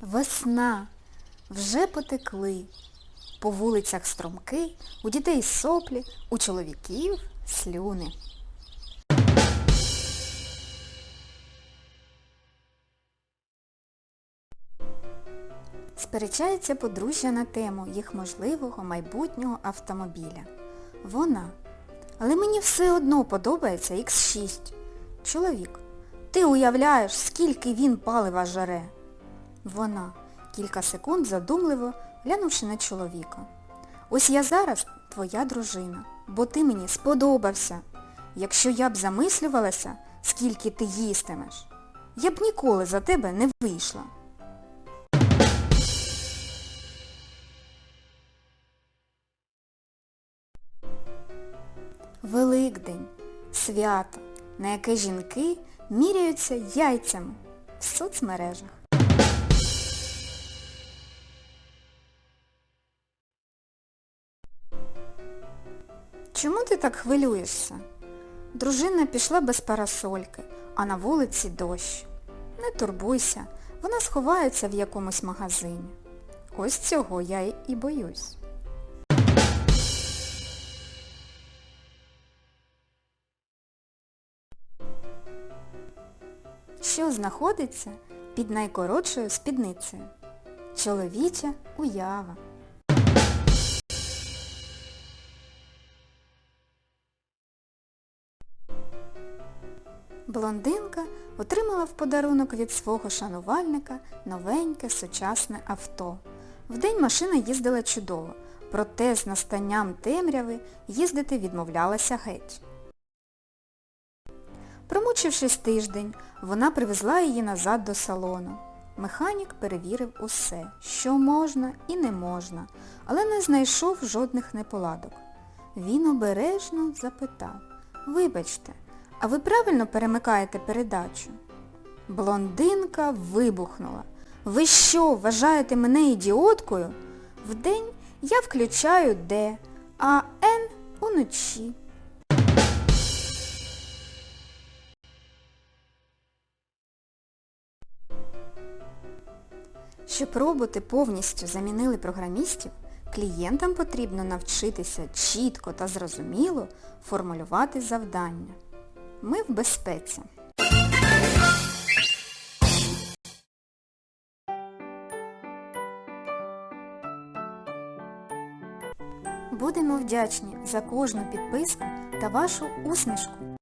Весна. Вже потекли. По вулицях струмки, у дітей соплі, у чоловіків слюни. Сперечається подружжя на тему їх можливого майбутнього автомобіля. Вона. Але мені все одно подобається X6. Чоловік. Ти уявляєш, скільки він палива жаре? Вона. Кілька секунд задумливо глянувши на чоловіка. Ось я зараз твоя дружина, бо ти мені сподобався. Якщо я б замислювалася, скільки ти їстимеш, я б ніколи за тебе не вийшла. Великдень. Свято, на яке жінки міряються яйцями в соцмережах. Чому ти так хвилюєшся? Дружина пішла без парасольки, а на вулиці дощ. Не турбуйся, вона сховається в якомусь магазині. Ось цього я і боюсь. Що знаходиться під найкоротшою спідницею? Чоловіча уява. Блондинка отримала в подарунок від свого шанувальника новеньке сучасне авто. Вдень машина їздила чудово, проте з настанням темряви їздити відмовлялася геть. Промучившись тиждень, вона привезла її назад до салону. Механік перевірив усе, що можна і не можна, але не знайшов жодних неполадок. Він обережно запитав, вибачте, а ви правильно перемикаєте передачу? Блондинка вибухнула. Ви що, вважаєте мене ідіоткою? Вдень я включаю Д, а Н уночі. Щоб роботи повністю замінили програмістів, клієнтам потрібно навчитися чітко та зрозуміло формулювати завдання. Ми в безпеці. Будемо вдячні за кожну підписку та вашу усмішку.